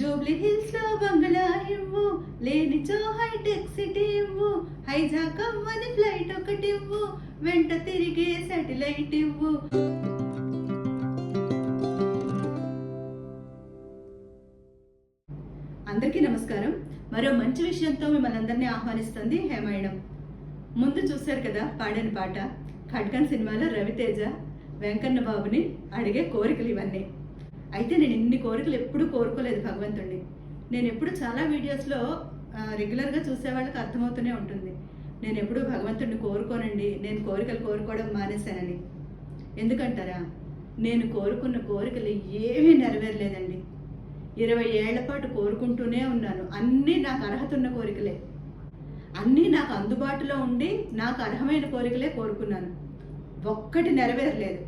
Jubilee హిల్స్లో బంగ్లా ఇవ్వు లేనిచో హైటెక్ సిటీ ఇవ్వు హైజాక్ అవ్వని ఫ్లైట్ ఒకటి ఇవ్వు వెంట తిరిగే సాటిలైట్ ఇవ్వు. అందరికీ నమస్కారం. మరో మంచి విషయంతో మిమ్మల్ని అందరినీ ఆహ్వానిస్తుంది హేమాయణం. ముందు చూశారు కదా పాడిన పాట. ఖడ్గన్ సినిమాలో రవితేజ వెంకన్న బాబుని అడిగే కోరికలు ఇవన్నీ. అయితే నేను ఇన్ని కోరికలు ఎప్పుడూ కోరుకోలేదు భగవంతుడిని నేను ఎప్పుడు చాలా వీడియోస్లో రెగ్యులర్గా చూసే వాళ్ళకి అర్థమవుతూనే ఉంటుంది. నేను ఎప్పుడూ భగవంతుడిని కోరుకోనండి నేను కోరికలు కోరుకోవడం మానేశానని. ఎందుకంటారా? నేను కోరుకున్న కోరికలు ఏమీ నెరవేరలేదండి. ఇరవై ఏళ్ళ పాటు కోరుకుంటూనే ఉన్నాను. అన్నీ నాకు అర్హత ఉన్న కోరికలే. అన్నీ నాకు అందుబాటులో ఉండి నాకు అర్హమైన కోరికలే కోరుకున్నాను. ఒక్కటి నెరవేరలేదు.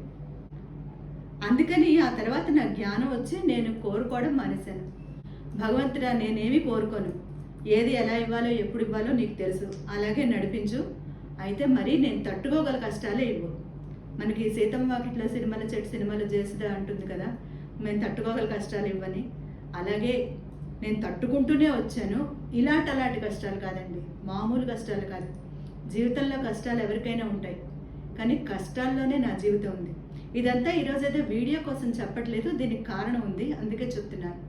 అందుకని ఆ తర్వాత నా జ్ఞానం వచ్చి నేను కోరుకోవడం మానేశాను. భగవంతుడా నేనేమి కోరుకోను. ఏది ఎలా ఇవ్వాలో ఎప్పుడు ఇవ్వాలో నీకు తెలుసు. అలాగే నడిపించు. అయితే మరీ నేను తట్టుకోగల కష్టాలే ఇవ్వు. మనకి సీతమ్మ వాకిట్లో సినిమాల చెట్టు సినిమాలు చేసిదా అంటుంది కదా మేము తట్టుకోగల కష్టాలు ఇవ్వని. అలాగే నేను తట్టుకుంటూనే వచ్చాను. ఇలాంటి అలాంటి కష్టాలు కాదండి. మామూలు కష్టాలు కాదు. జీవితంలో కష్టాలు ఎవరికైనా ఉంటాయి. కానీ కష్టాల్లోనే నా జీవితం ఉంది. ఇదంతా ఈరోజు వీడియో కోసం చెప్పట్లేదు దీనికి కారణం ఉంది అందుకే చెప్తున్నాను.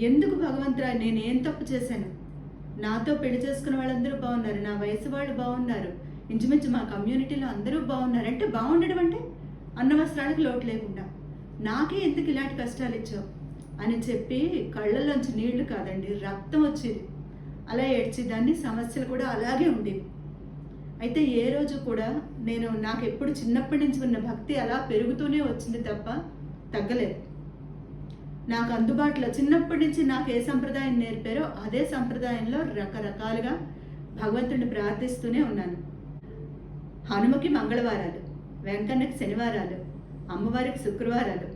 ఎందుకు భగవంతురా నేను ఏం తప్పు చేశాను? నాతో పెళ్ళి చేసుకున్న వాళ్ళందరూ బాగున్నారు నా వయసు వాళ్ళు బాగున్నారు ఇంచుమించు మా కమ్యూనిటీలో అందరూ బాగున్నారు అంటే బాగుండడం అంటే అన్న వస్త్రాలకు లోటు లేకుండా. నాకే ఎందుకు ఇలాంటి కష్టాలు ఇచ్చావు? అని చెప్పి కళ్ళల్లోంచి నీళ్ళు కాదండి రక్తం వచ్చేది. అలా ఏడ్చి దాన్ని సమస్యలు కూడా అలాగే ఉండేవి. అయితే ఏ రోజు కూడా నేను నాకు ఎప్పుడు చిన్నప్పటి నుంచి ఉన్న భక్తి అలా పెరుగుతూనే వచ్చింది తప్ప తగ్గలేదు. నాకు అందుబాటులో చిన్నప్పటి నుంచి నాకు ఏ సంప్రదాయం నేర్పారో అదే సంప్రదాయంలో రకరకాలుగా భగవంతుడిని ప్రార్థిస్తూనే ఉన్నాను. హనుమకి మంగళవారాలు వెంకన్నకి శనివారాలు అమ్మవారికి శుక్రవారాలు.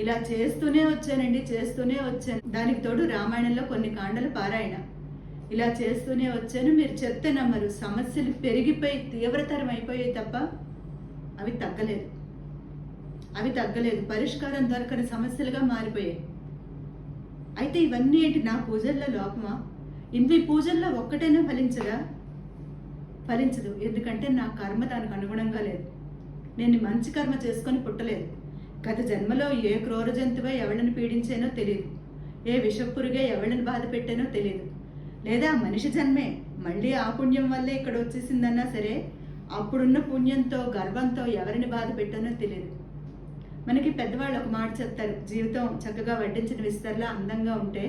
ఇలా చేస్తూనే వచ్చానండి చేస్తూనే వచ్చాను. దానికి తోడు రామాయణంలో కొన్ని కాండలు పారాయణ. ఇలా చేస్తూనే వచ్చాను. మీరు చెప్తే నమ్మరు. సమస్యలు పెరిగిపోయి తీవ్రతరం అయిపోయాయి తప్ప అవి తగ్గలేదు. అవి తగ్గలేదు. పరిష్కారం దొరకని సమస్యలుగా మారిపోయాయి. అయితే ఇవన్నీ ఏంటి? నా పూజల్లో లోపమా? ఇన్ని పూజల్లో ఒక్కటైనా ఫలించదా? ఫలించదు. ఎందుకంటే నా కర్మ దానికి అనుగుణంగా లేదు. నేను మంచి కర్మ చేసుకొని పుట్టలేదు. గత జన్మలో ఏ క్రూర జంతువై ఎవరిని పీడించానో తెలియదు ఏ విషపురుగే ఎవరిని బాధ పెట్టానో తెలియదు లేదా మనిషి జన్మే మళ్ళీ ఆ పుణ్యం వల్లే ఇక్కడ వచ్చేసిందన్నా సరే అప్పుడున్న పుణ్యంతో గర్వంతో ఎవరిని బాధ పెట్టానో తెలియదు మనకి పెద్దవాళ్ళు ఒక మాట చెప్తారు జీవితం చక్కగా వడ్డించిన విస్తరలా అందంగా ఉంటే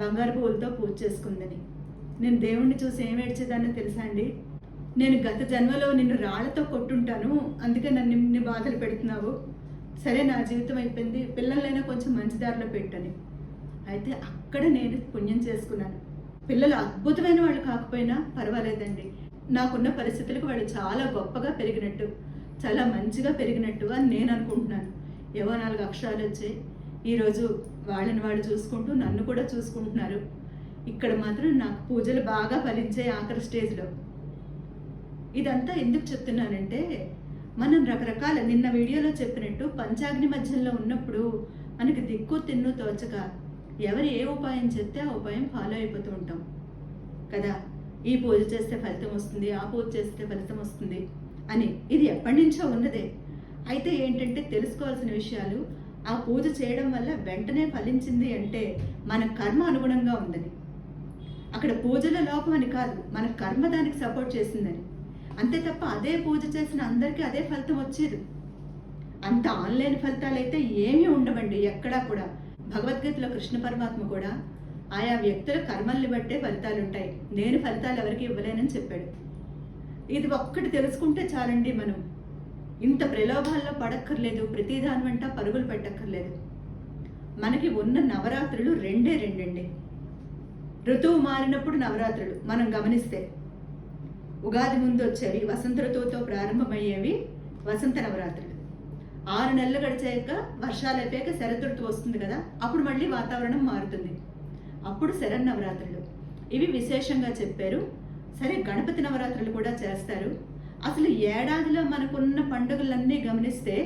బంగారు పువ్వులతో పూజ చేసుకుందని. నేను దేవుణ్ణి చూసి ఏం ఏడ్చేదానో తెలుసా అండి? నేను గత జన్మలో నిన్ను రాళ్ళతో కొట్టుంటాను అందుకే నన్ను నిన్ను బాధలు పెడుతున్నావు. సరే నా జీవితం అయిపోయింది పిల్లలైనా కొంచెం మంచి దారిలో పెట్టని. అయితే అక్కడ నేను పుణ్యం చేసుకున్నాను. పిల్లలు అద్భుతమైన వాళ్ళు కాకపోయినా పర్వాలేదండి. నాకున్న పరిస్థితులకు వాళ్ళు చాలా గొప్పగా పెరిగినట్టు చాలా మంచిగా పెరిగినట్టుగా అని నేను అనుకుంటున్నాను. ఏవో నాలుగు అక్షరాలు వచ్చాయి. ఈరోజు వాళ్ళని వాళ్ళు చూసుకుంటూ నన్ను కూడా చూసుకుంటున్నారు. ఇక్కడ మాత్రం నాకు పూజలు బాగా ఫలించాయి ఆఖరి స్టేజ్లో. ఇదంతా ఎందుకు చెప్తున్నానంటే మనం రకరకాల నిన్న వీడియోలో చెప్పినట్టు పంచాగ్ని మధ్యలో ఉన్నప్పుడు మనకి దిక్కు తిన్ను తోచక ఎవరు ఏ ఉపాయం చెప్తే ఆ ఉపాయం ఫాలో అయిపోతూ ఉంటాం. కదా? ఈ పూజ చేస్తే ఫలితం వస్తుంది ఆ పూజ చేస్తే ఫలితం వస్తుంది అని. ఇది ఎప్పటి నుంచో ఉన్నదే. అయితే ఏంటంటే తెలుసుకోవాల్సిన విషయాలు ఆ పూజ చేయడం వల్ల వెంటనే ఫలించింది అంటే మన కర్మ అనుగుణంగా ఉందని. అక్కడ పూజల లోపం అని కాదు మన కర్మ దానికి సపోర్ట్ చేసిందని. అంతే తప్ప అదే పూజ చేసిన అందరికీ అదే ఫలితం వచ్చేది. అంత ఆన్లైన్ ఫలితాలు అయితే ఏమీ ఉండవండి ఎక్కడా కూడా. భగవద్గీతలో కృష్ణ పరమాత్మ కూడా ఆయా వ్యక్తుల కర్మల్ని బట్టే ఫలితాలు ఉంటాయి నేను ఫలితాలు ఎవరికి ఇవ్వలేనని చెప్పాడు. ఇది ఒక్కటి తెలుసుకుంటే చాలండి మనం. ఇంత ప్రలోభాల్లో పడక్కర్లేదు ప్రతిదాని వెంట పరుగులు పెట్టక్కర్లేదు. మనకి ఉన్న నవరాత్రులు రెండే రెండండి. ఋతువు మారినప్పుడు నవరాత్రులు మనం గమనిస్తే. ఉగాది ముందు వచ్చేవి వసంత ఋతువుతో ప్రారంభమయ్యేవి వసంత నవరాత్రులు. ఆరు నెలలు గడిచాక వర్షాలు అయిపోయాక శరదృతు వస్తుంది కదా అప్పుడు మళ్ళీ వాతావరణం మారుతుంది. అప్పుడు శరన్నవరాత్రులు ఇవి విశేషంగా చెప్పారు. సరే గణపతి నవరాత్రులు కూడా చేస్తారు. అసలు ఏడాదిలో మనకున్న పండుగలన్నీ గమనిస్తే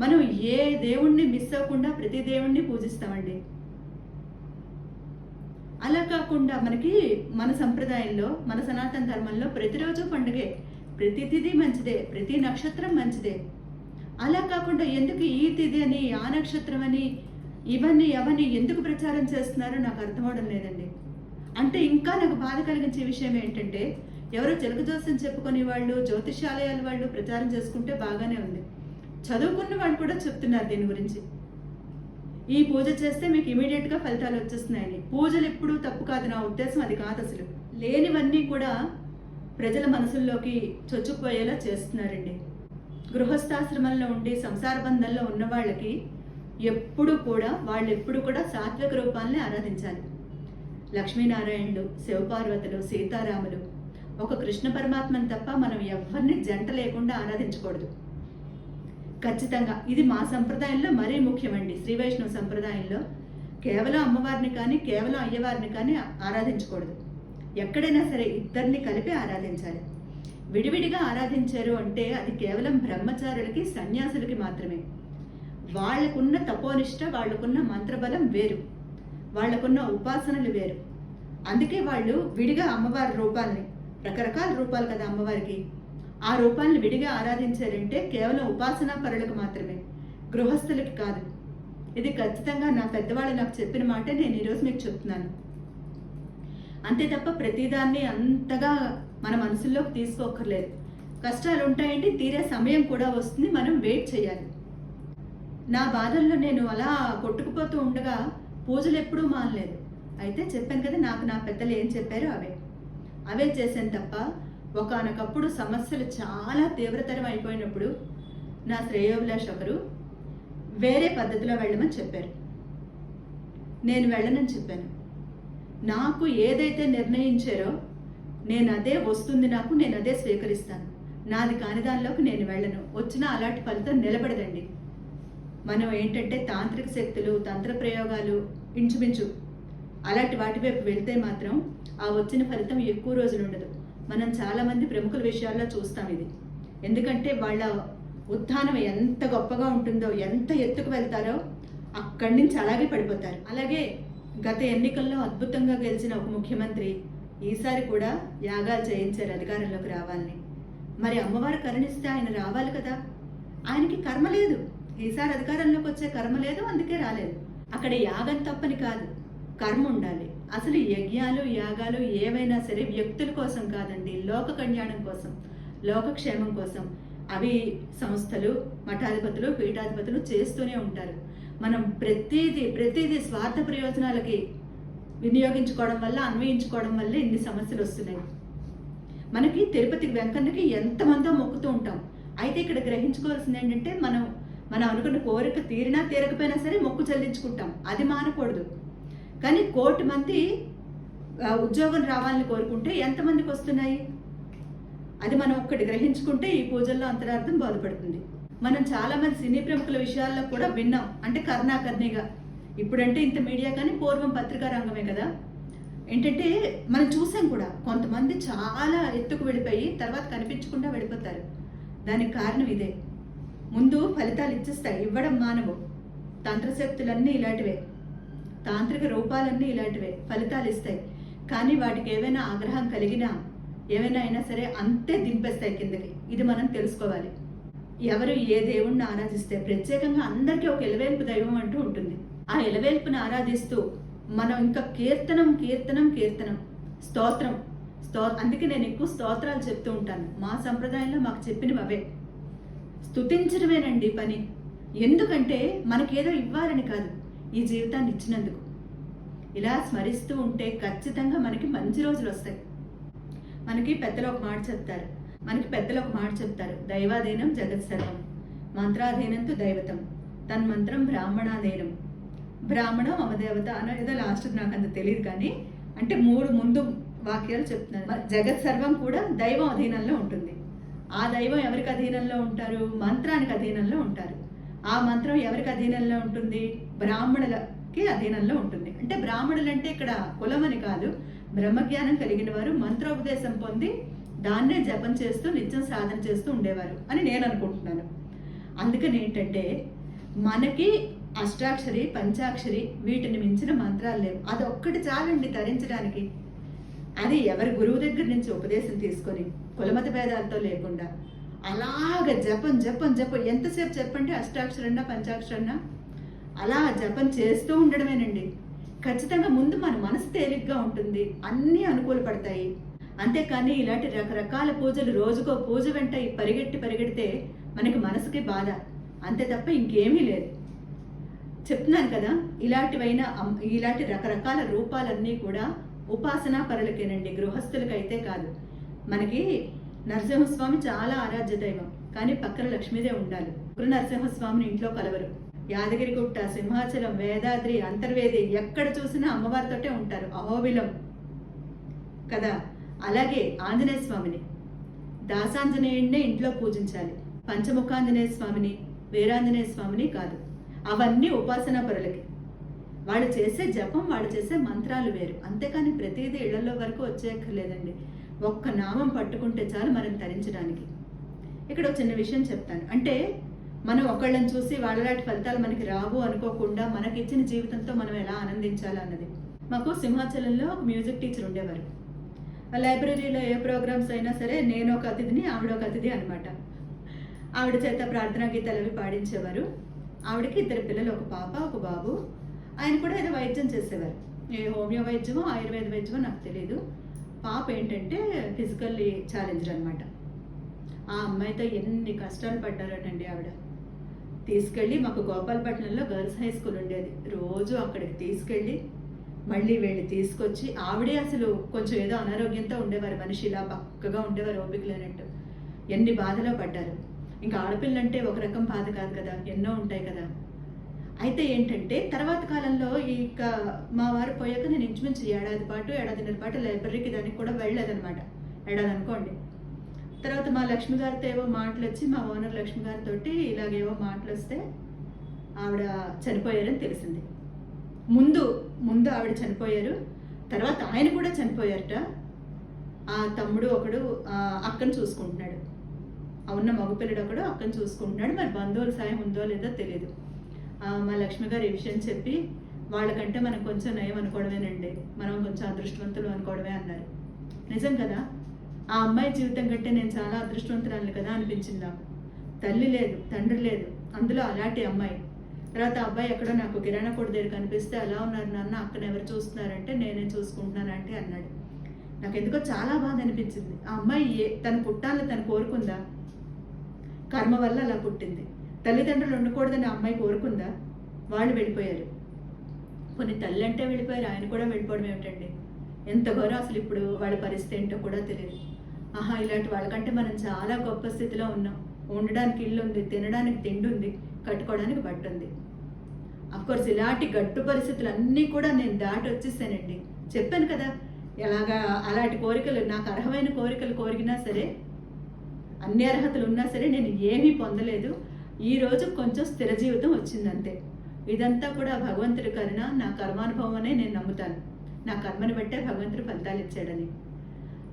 మనం ఏ దేవుణ్ణి మిస్ అవ్వకుండా ప్రతి దేవుణ్ణి పూజిస్తామండి. అలా కాకుండా మనకి మన సంప్రదాయంలో మన సనాతన ధర్మంలో ప్రతిరోజు పండుగే. ప్రతి తిథి మంచిదే ప్రతి నక్షత్రం మంచిదే. అలా కాకుండా ఎందుకు ఈ తిథి అని ఆ నక్షత్రం అని ఇవన్నీ అవన్నీ ఎందుకు ప్రచారం చేస్తున్నారో నాకు అర్థం అవడం లేదండి. అంటే ఇంకా నాకు బాధ కలిగించే విషయం ఏంటంటే ఎవరో చెలుగు జోస్యం చెప్పుకునే వాళ్ళు జ్యోతిషాలయాల వాళ్ళు ప్రచారం చేసుకుంటే బాగానే ఉంది. చదువుకున్న వాళ్ళు కూడా చెప్తున్నారు దీని గురించి. ఈ పూజ చేస్తే మీకు ఇమీడియట్గా ఫలితాలు వచ్చేస్తున్నాయని. పూజలు ఎప్పుడూ తప్పు కాదు నా ఉద్దేశం అది కాదు అసలు. లేనివన్నీ కూడా ప్రజల మనసుల్లోకి చొచ్చుకుపోయేలా చేస్తున్నారండి. గృహస్థాశ్రమంలో ఉండి సంసార బంధంలో ఉన్న వాళ్ళకి ఎప్పుడు కూడా వాళ్ళు ఎప్పుడు కూడా సాత్విక రూపాలని ఆరాధించాలి. లక్ష్మీనారాయణులు శివపార్వతులు సీతారాములు ఒక కృష్ణ పరమాత్మని తప్ప మనం ఎవరిని జంట లేకుండా ఆరాధించకూడదు. ఖచ్చితంగా ఇది మా సంప్రదాయంలో మరీ ముఖ్యమండి. శ్రీ వైష్ణవ సంప్రదాయంలో కేవలం అమ్మవారిని కానీ కేవలం అయ్యవారిని కానీ ఆరాధించకూడదు. ఎక్కడైనా సరే ఇద్దరిని కలిపి ఆరాధించాలి. విడివిడిగా ఆరాధించారు అంటే అది కేవలం బ్రహ్మచారులకి సన్యాసులకి మాత్రమే. వాళ్ళకున్న తపోనిష్ట వాళ్ళకున్న మంత్రబలం వేరు. వాళ్ళకున్న ఉపాసనలు వేరు. అందుకే వాళ్ళు విడిగా అమ్మవారి రూపాలని రకరకాల రూపాలు కదా అమ్మవారికి. ఆ రూపాలను విడిగా ఆరాధించారంటే కేవలం ఉపాసనా పరులకు మాత్రమే గృహస్థులకి కాదు. ఇది ఖచ్చితంగా నా పెద్దవాళ్ళు నాకు చెప్పిన మాట నేను ఈరోజు మీకు చెప్తున్నాను. అంతే తప్ప ప్రతిదాన్ని అంతగా మన మనసుల్లోకి తీసుకోకర్లేదు కష్టాలు ఉంటాయంటే తీరే సమయం కూడా వస్తుంది మనం వెయిట్ చేయాలి. నా బాధల్లో నేను అలా కొట్టుకుపోతూ ఉండగా పూజలు ఎప్పుడూ మానలేదు. అయితే చెప్పాను కదా నాకు నా పెద్దలు ఏం చెప్పారో అవే. అవే చేశాను తప్ప ఒకనొకప్పుడు సమస్యలు చాలా తీవ్రతరం అయిపోయినప్పుడు నా శ్రేయోభిలాష్ ఒకరు వేరే పద్ధతిలో వెళ్ళమని చెప్పారు. నేను వెళ్ళనని చెప్పాను. నాకు ఏదైతే నిర్ణయించారో నేను అదే వస్తుంది నాకు నేను అదే స్వీకరిస్తాను. నాది కాని దానిలోకి నేను వెళ్ళను. వచ్చిన అలాంటి ఫలితం నిలబడదండి. మనం ఏంటంటే తాంత్రిక శక్తులు తంత్ర ప్రయోగాలు ఇంచుమించు అలాంటి వాటి వైపు వెళ్తే మాత్రం ఆ వచ్చిన ఫలితం ఎక్కువ రోజులు ఉండదు. మనం చాలామంది ప్రముఖుల విషయాల్లో చూస్తాం ఇది. ఎందుకంటే వాళ్ళ ఉత్థానం ఎంత గొప్పగా ఉంటుందో ఎంత ఎత్తుకు వెళ్తారో అక్కడి నుంచి అలాగే పడిపోతారు. అలాగే గత ఎన్నికల్లో అద్భుతంగా గెలిచిన ఒక ముఖ్యమంత్రి ఈసారి కూడా యాగాలు చేయించారు అధికారంలోకి రావాలని. మరి అమ్మవారు కరుణిస్తే ఆయన రావాలి కదా? ఆయనకి కర్మ లేదు. ఈసారి అధికారంలోకి వచ్చే కర్మ లేదు అందుకే రాలేదు. అక్కడ యాగం తప్పని కాదు. కర్మ ఉండాలి. అసలు యజ్ఞాలు యాగాలు ఏవైనా సరే వ్యక్తుల కోసం కాదండి లోక కళ్యాణం కోసం లోకక్షేమం కోసం. అవి సంస్థలు మఠాధిపతులు పీఠాధిపతులు చేస్తూనే ఉంటారు. మనం ప్రతిదీ ప్రతిదీ స్వార్థ ప్రయోజనాలకి వినియోగించుకోవడం వల్ల అన్వయించుకోవడం వల్ల ఇన్ని సమస్యలు వస్తున్నాయి. మనకి తిరుపతి వెంకన్నకి ఎంతమందో మొక్కుతూ ఉంటాం. అయితే ఇక్కడ గ్రహించుకోవాల్సింది ఏంటంటే మనం మనం అనుకున్న కోరిక తీరినా తీరకపోయినా సరే మొక్కు చెల్లించుకుంటాం. అది మానకూడదు. కానీ కోటి మంది ఉద్యోగం రావాలని కోరుకుంటే ఎంతమందికి వస్తున్నాయి? అది మనం ఒక్కటి గ్రహించుకుంటే ఈ పూజల్లో అంతరార్థం బాధపడుతుంది. మనం చాలా మంది సినీ ప్రముఖుల విషయాల్లో కూడా విన్నాం. అంటే కర్ణాకర్ణిగా. ఇప్పుడంటే ఇంత మీడియా కానీ పూర్వం పత్రికా రంగమే కదా. ఏంటంటే మనం చూసాం కూడా కొంతమంది చాలా ఎత్తుకు వెళ్ళిపోయి తర్వాత కనిపించకుండా వెళ్ళిపోతారు. దానికి కారణం ఇదే. ముందు ఫలితాలు ఇచ్చేస్తాయి. ఇవ్వడం మానవు. తంత్రశక్తులన్నీ ఇలాంటివే. తాంత్రిక రూపాలన్నీ ఇలాంటివే. ఫలితాలు ఇస్తాయి. కానీ వాటికి ఏవైనా ఆగ్రహం కలిగినా ఏమైనా అయినా సరే అంతే దింపేస్తాయి కిందకి. ఇది మనం తెలుసుకోవాలి. ఎవరు ఏ దేవుణ్ణి ఆరాధిస్తే ప్రత్యేకంగా అందరికీ ఒక ఎలవేల్పు దైవం అంటూ ఉంటుంది. ఆ ఎలవేల్పుని ఆరాధిస్తూ మనం ఇంకా కీర్తనం కీర్తనం కీర్తనం స్తోత్రం స్తో అందుకే నేను ఎక్కువ స్తోత్రాలు చెప్తూ ఉంటాను. మా సంప్రదాయంలో మాకు చెప్పినవి అవే. స్తుతించడమేనండి పని. ఎందుకంటే మనకేదో ఇవ్వాలని కాదు ఈ జీవితాన్ని ఇచ్చినందుకు. ఇలా స్మరిస్తూ ఉంటే ఖచ్చితంగా మనకి మంచి రోజులు వస్తాయి. మనకి పెద్దలు ఒక మాట చెప్తారు. మనకి పెద్దలు ఒక మాట చెప్తారు దైవాధీనం జగత్ సర్వం మంత్రాధీనంతో దైవతం తన్మంత్రం బ్రాహ్మణాధీనం. బ్రాహ్మణం అమదేవత అన్న ఏదో లాస్ట్ నాకు అంత తెలియదు కానీ అంటే మూడు ముందు వాక్యాలు చెప్తున్నారు. జగత్ సర్వం కూడా దైవం అధీనంలో ఉంటుంది. ఆ దైవం ఎవరికి అధీనంలో ఉంటారు? మంత్రానికి అధీనంలో ఉంటారు. ఆ మంత్రం ఎవరికి అధీనంలో ఉంటుంది? బ్రాహ్మణులకి అధీనంలో ఉంటుంది. అంటే బ్రాహ్మణులు అంటే ఇక్కడ కులం అని కాదు బ్రహ్మజ్ఞానం కలిగిన వారు మంత్రోపదేశం పొంది దాన్నే జపం చేస్తూ నిత్యం సాధన చేస్తూ ఉండేవారు అని నేను అనుకుంటున్నాను. అందుకని ఏంటంటే మనకి అష్టాక్షరి పంచాక్షరి వీటిని మించిన మంత్రాలు లేవు. అది ఒక్కటి చాలండి ధరించడానికి అది ఎవరి గురువు దగ్గర నుంచి ఉపదేశం తీసుకొని కులమత భేదాలతో లేకుండా అలాగ జపం జపం జపం. ఎంతసేపు చెప్పండి అష్టాక్షరన్నా పంచాక్షరన్నా? అలా జపం చేస్తూ ఉండడమేనండి. ఖచ్చితంగా ముందు మన మనసు తేలిగ్గా ఉంటుంది. అన్నీ అనుకూలపడతాయి. అంతేకాని ఇలాంటి రకరకాల పూజలు రోజుకో పూజ వెంట పరిగెట్టి పరిగెడితే మనకి మనసుకి బాధ. అంతే తప్ప ఇంకేమీ లేదు. చెప్తున్నాను కదా ఇలాంటివైన ఇలాంటి రకరకాల రూపాలన్నీ కూడా ఉపాసనా పరులకేనండి గృహస్థులకైతే కాదు. మనకి నరసింహస్వామి చాలా ఆరాధ్య దైవం కానీ పక్కన లక్ష్మీదే ఉండాలి. గురు నరసింహస్వామిని ఇంట్లో కలవరు. యాదగిరిగుట్ట సింహాచలం వేదాద్రి అంతర్వేది ఎక్కడ చూసినా అమ్మవారితోటే ఉంటారు. అహోబిలం కదా. అలాగే ఆంజనేయ స్వామిని. దాసాంజనేయుడినే ఇంట్లో పూజించాలి. పంచముఖాంజనేయ స్వామిని వీరాంజనేయ స్వామిని కాదు. అవన్నీ ఉపాసనా పరులకి. వాళ్ళు చేసే జపం వాళ్ళు చేసే మంత్రాలు వేరు. అంతేకాని ప్రతిదీ ఇళ్ళలో వరకు వచ్చేయక్కర్లేదండి. ఒక్క నామం పట్టుకుంటే చాలు మనం తరించడానికి. ఇక్కడ ఒక చిన్న విషయం చెప్తాను. అంటే మనం ఒకళ్ళని చూసి వాళ్ళలాంటి ఫలితాలు మనకి రావు అనుకోకుండా మనకిచ్చిన జీవితంతో మనం ఎలా ఆనందించాలన్నది. మాకు సింహాచలంలో ఒక మ్యూజిక్ టీచర్ ఉండేవారు. లైబ్రరీలో ఏ ప్రోగ్రామ్స్ అయినా సరే నేను ఒక అతిథిని ఆవిడ ఒక అతిథి అనమాట ఆవిడ చేత ప్రార్థనా గీతాలు అవి పాడించేవారు. ఆవిడకి ఇద్దరు పిల్లలు ఒక పాప ఒక బాబు. ఆయన కూడా ఏదో వైద్యం చేసేవారు. ఏ హోమియో వైద్యమో ఆయుర్వేద వైద్యమో నాకు తెలియదు పాప ఏంటంటే ఫిజికల్లీ ఛాలెంజ్డ్ అనమాట ఆ అమ్మాయితో ఎన్ని కష్టాలు పడ్డారటండి ఆవిడ. తీసుకెళ్ళి మాకు గోపాలపట్నంలో గర్ల్స్ హై స్కూల్ ఉండేది. రోజు అక్కడికి తీసుకెళ్ళి మళ్ళీ వెళ్ళి తీసుకొచ్చి ఆవిడే అసలు కొంచెం ఏదో అనారోగ్యంతో ఉండేవారు. మనిషి ఇలా పక్కగా ఉండేవారు ఓపిక లేనట్టు. ఎన్ని బాధలో పడ్డారు. ఇంకా ఆడపిల్లంటే ఒక రకం బాధ కాదు కదా ఎన్నో ఉంటాయి కదా. అయితే ఏంటంటే తర్వాత కాలంలో ఇక మా వారు పోయాక నేను ఇంచుమించు ఏడాది పాటు ఏడాదిన్నర పాటు లైబ్రరీకి దానికి కూడా వెళ్ళలేదన్నమాట. ఏడాది అనుకోండి తర్వాత మా లక్ష్మి గారితో ఏవో మాటలు వచ్చి మా ఓనర్ లక్ష్మి గారితో ఇలాగేవో మాటలు వస్తే ఆవిడ చనిపోయారని తెలిసింది. ముందు ముందు ఆవిడ చనిపోయారు. తర్వాత ఆయన కూడా చనిపోయారట. ఆ తమ్ముడు ఒకడు అక్కను చూసుకుంటున్నాడు. ఆ ఉన్న మగపిల్లడు ఒకడు అక్కను చూసుకుంటున్నాడు. మరి బంధువుల సాయం ఉందో లేదో తెలియదు మా లక్ష్మి గారు ఈ విషయం చెప్పి వాళ్ళకంటే మనం కొంచెం నయం అనుకోవడమేనండి. మనం కొంచెం అదృష్టవంతులు అనుకోవడమే అన్నారు. నిజం కదా? ఆ అమ్మాయి జీవితం కంటే నేను చాలా అదృష్టవంతురాలు కదా అనిపించింది నాకు. తల్లి లేదు తండ్రి లేదు. అందులో అలాంటి అమ్మాయి. తర్వాత అబ్బాయి ఎక్కడో నాకు కిరాణా కొడు దగ్గర కనిపిస్తే అలా ఉన్నారు నాన్న? అక్కన ఎవరు చూస్తున్నారంటే నేనే చూసుకుంటున్నానంటే అన్నాడు. నాకు ఎందుకో చాలా బాధ అనిపించింది. ఆ అమ్మాయి ఏ తను పుట్టాలని తను కోరుకుందా? కర్మ వల్ల అలా పుట్టింది. తల్లిదండ్రులు ఉండకూడదని అమ్మాయి కోరుకుందా? వాళ్ళు వెళ్ళిపోయారు. కొన్ని తల్లి అంటే వెళ్ళిపోయారు ఆయన కూడా వెళ్ళిపోవడం ఏమిటండి? ఎంత ఘోరం అసలు ఇప్పుడు వాళ్ళ పరిస్థితి ఏంటో కూడా తెలియదు. ఆహా ఇలాంటి వాళ్ళకంటే మనం చాలా గొప్ప స్థితిలో ఉన్నాం. ఉండడానికి ఇల్లు ఉంది తినడానికి తిండి ఉంది. కట్టుకోవడానికి బట్ట ఉంది కోర్స్ ఇలాంటి గట్టు పరిస్థితులు అన్నీ కూడా నేను దాటి వచ్చేసానండి. చెప్పాను కదా ఎలాగా అలాంటి కోరికలు నాకు అర్హమైన కోరికలు కోరికినా సరే అన్ని అర్హతలు ఉన్నా సరే నేను ఏమీ పొందలేదు. ఈ రోజు కొంచెం స్థిర జీవితం వచ్చిందంతే. ఇదంతా కూడా భగవంతుడి కరుణ నా కర్మానుభవం అనే నేను నమ్ముతాను. నా కర్మని బట్టే భగవంతుడు ఫలితాలు ఇచ్చాడని.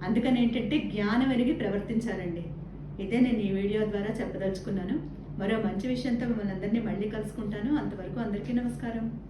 అందుకని ఏంటంటే జ్ఞానం ఎరిగి ప్రవర్తించాలండి. ఇదే నేను ఈ వీడియో ద్వారా చెప్పదలుచుకున్నాను. మరో మంచి విషయంతో మిమ్మల్ని అందరినీ మళ్ళీ కలుసుకుంటాను. అంతవరకు అందరికీ నమస్కారం.